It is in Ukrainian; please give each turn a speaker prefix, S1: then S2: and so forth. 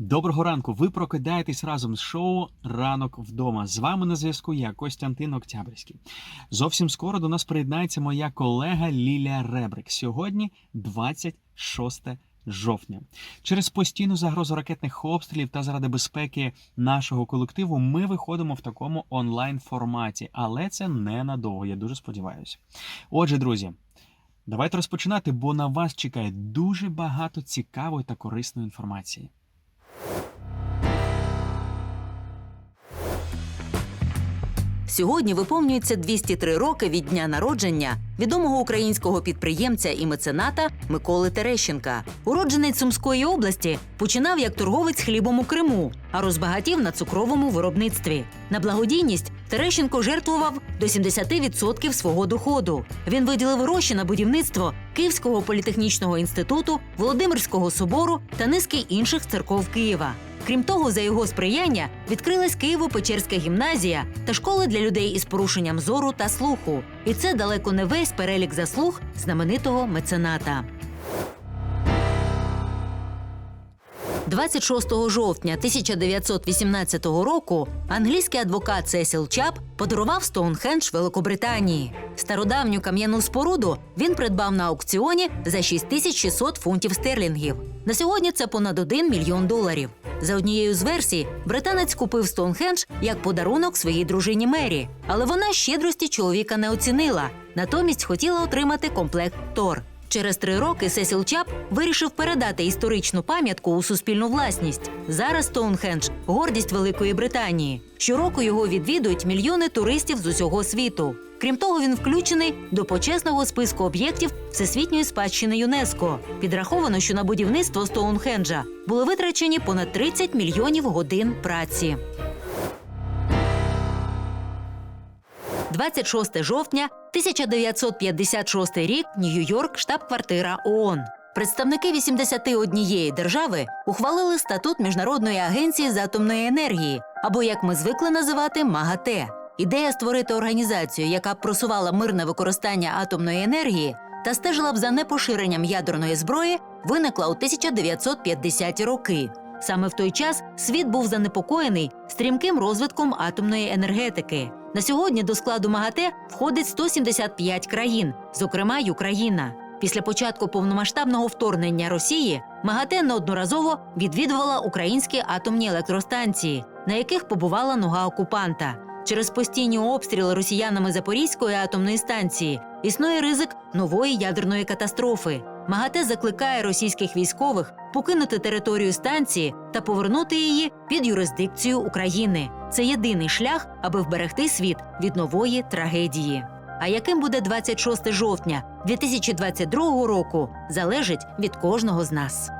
S1: Доброго ранку. Ви прокидаєтесь разом з шоу Ранок вдома. З вами на зв'язку я Костянтин Октябрьський. Зовсім скоро до нас приєднається моя колега Лілія Ребрик. Сьогодні 26 жовтня. Через постійну загрозу ракетних обстрілів та заради безпеки нашого колективу ми виходимо в такому онлайн форматі, але це ненадовго. Я дуже сподіваюся. Отже, друзі. Давайте розпочинати, бо на вас чекає дуже багато цікавої та корисної інформації.
S2: Сьогодні виповнюється 203 роки від дня народження відомого українського підприємця і мецената Миколи Терещенка. Уродженець Сумської області починав як торговець хлібом у Криму, а розбагатів на цукровому виробництві. На благодійність Терещенко жертвував до 70% свого доходу. Він виділив гроші на будівництво Київського політехнічного інституту, Володимирського собору та низки інших церков Києва. Крім того, за його сприяння відкрилась Києво-Печерська гімназія та школи для людей із порушенням зору та слуху. І це далеко не весь перелік заслуг знаменитого мецената. 26 жовтня 1918 року англійський адвокат Сесіл Чап подарував Стоунхендж Великобританії. Стародавню кам'яну споруду він придбав на аукціоні за 6600 фунтів стерлінгів. На сьогодні це понад 1 мільйон доларів. За однією з версій, британець купив Стоунхендж як подарунок своїй дружині Мері, але вона щедрості чоловіка не оцінила. Натомість хотіла отримати комплект Тор. Через три роки Сесіл Чап вирішив передати історичну пам'ятку у суспільну власність. Зараз Стоунхендж – гордість Великої Британії. Щороку його відвідують мільйони туристів з усього світу. Крім того, він включений до почесного списку об'єктів Всесвітньої спадщини ЮНЕСКО. Підраховано, що на будівництво Стоунхенджа були витрачені понад 30 мільйонів годин праці. 26 жовтня 1956 рік, Нью-Йорк, штаб-квартира ООН. Представники 81 держави ухвалили статут Міжнародної агенції з атомної енергії, або як ми звикли називати МАГАТЕ. Ідея створити організацію, яка б просувала мирне використання атомної енергії та стежила б за непоширенням ядерної зброї, виникла у 1950-ті роки. Саме в той час світ був занепокоєний стрімким розвитком атомної енергетики. На сьогодні до складу МАГАТЕ входить 175 країн, зокрема й Україна. Після початку повномасштабного вторгнення Росії МАГАТЕ неодноразово відвідувала українські атомні електростанції, на яких побувала нога окупанта. Через постійні обстріли росіянами Запорізької атомної станції існує ризик нової ядерної катастрофи. МАГАТЕ закликає російських військових покинути територію станції та повернути її під юрисдикцію України. Це єдиний шлях, аби вберегти світ від нової трагедії. А яким буде 26 жовтня 2022 року, залежить від кожного з нас.